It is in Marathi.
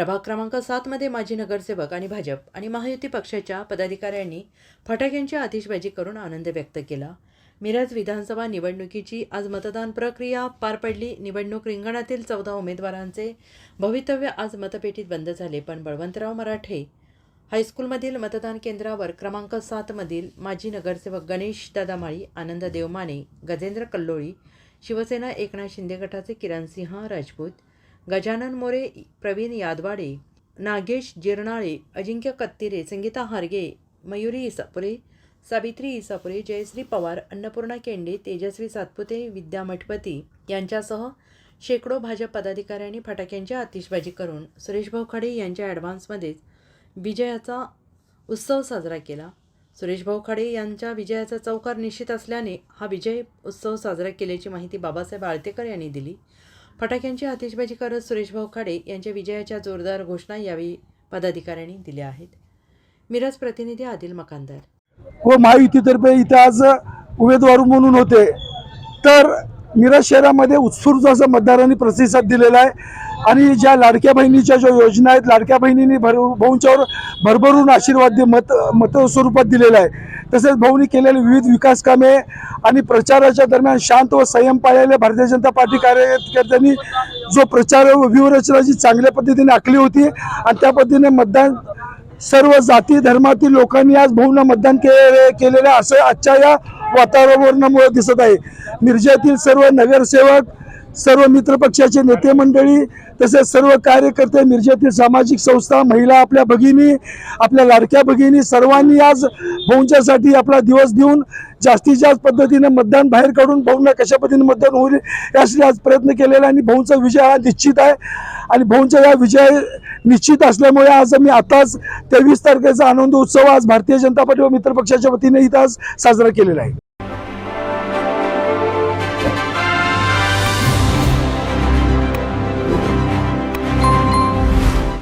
प्रभाग क्रमांक सातमध्ये माजी नगरसेवक आणि भाजप आणि महायुती पक्षाच्या पदाधिकाऱ्यांनी फटाक्यांची आतिषबाजी करून आनंद व्यक्त केला. मिरज विधानसभा निवडणुकीची आज मतदान प्रक्रिया पार पडली. निवडणूक रिंगणातील चौदा उमेदवारांचे भवितव्य आज मतपेटीत बंद झाले पण बळवंतराव मराठे हायस्कूलमधील मतदान केंद्रावर क्रमांक सातमधील माजी नगरसेवक गणेश दादामाळी आनंद देवमाने गजेंद्र कल्लोळी शिवसेना एकनाथ शिंदे गटाचे किरणसिंह राजपूत गजानन मोरे प्रवीण यादवाडे नागेश जिरणाळे अजिंक्य कत्तिरे संगीता हारगे मयुरी इसापुरे सावित्री इसापुरे जयश्री पवार अन्नपूर्णा केंडे तेजस्वी सातपुते विद्या मठपती यांच्यासह शेकडो भाजप पदाधिकाऱ्यांनी फटाक्यांची आतिषबाजी करून सुरेश भाऊ खाडे यांच्या ॲडव्हान्समध्येच विजयाचा उत्सव साजरा केला. सुरेश भाऊ खाडे यांच्या विजयाचा चौकार निश्चित असल्याने हा विजय उत्सव साजरा केल्याची माहिती बाबासाहेब आळतेकर यांनी दिली. फटाक्यांची आतिषबाजी करत सुरेश भाऊ खाडे यांच्या विजयाच्या जोरदार घोषणा यावेळी पदाधिकाऱ्यांनी दिल्या आहेत. मिरज प्रतिनिधी आदिल मकानदार व महायुतीतर्फे इथे आज उमेदवार म्हणून होते. तर मिरज शहरामध्ये उत्स्फूर्त असं मतदारांनी प्रतिसाद दिलेला आहे. आणि ज्या लाडक्या बहिणीच्या ज्या योजना आहेत लाडक्या बहिणींनी भर भाऊंच्यावर भरभरून आशीर्वाद दे मत मत स्वरूपात दिलेला आहे. तसेच भाऊनी केलेले विविध विकास कामे आणि प्रचाराच्या दरम्यान शांत व संयम पाळलेले भारतीय जनता पार्टी कार्यकर्त्यांनी जो प्रचार व व्यूहरचना जी चांगल्या पद्धतीने आखली होती आणि त्या पद्धतीने मतदान सर्व जाती धर्मातील लोकांनी आज भाऊंना मतदान के केलेलं आहे. असं आजच्या या वातावरणामुळे दिसत आहे. मिरजेतील सर्व नगरसेवक सर्व मित्रपक्षाचे नेते मंडळी तसेच सर्व कार्यकर्ते मिरजेतील सामाजिक संस्था महिला आपल्या भगिनी आपल्या लाडक्या भगिनी सर्वांनी आज भाऊंच्यासाठी आपला दिवस देऊन जास्तीत जास्त पद्धतीने मतदान बाहेर काढून भाऊंना कशा पद्धतीने मतदान होईल यासाठी आज प्रयत्न केलेला आहे आणि भाऊंचा विजय हा निश्चित आहे. आणि भाऊंचा या विजय निश्चित असल्यामुळे आज मी आताच तेवीस तारखेचा आनंद उत्सव आज भारतीय जनता पार्टी व मित्रपक्षाच्या वतीने इथं आज साजरा केलेला आहे.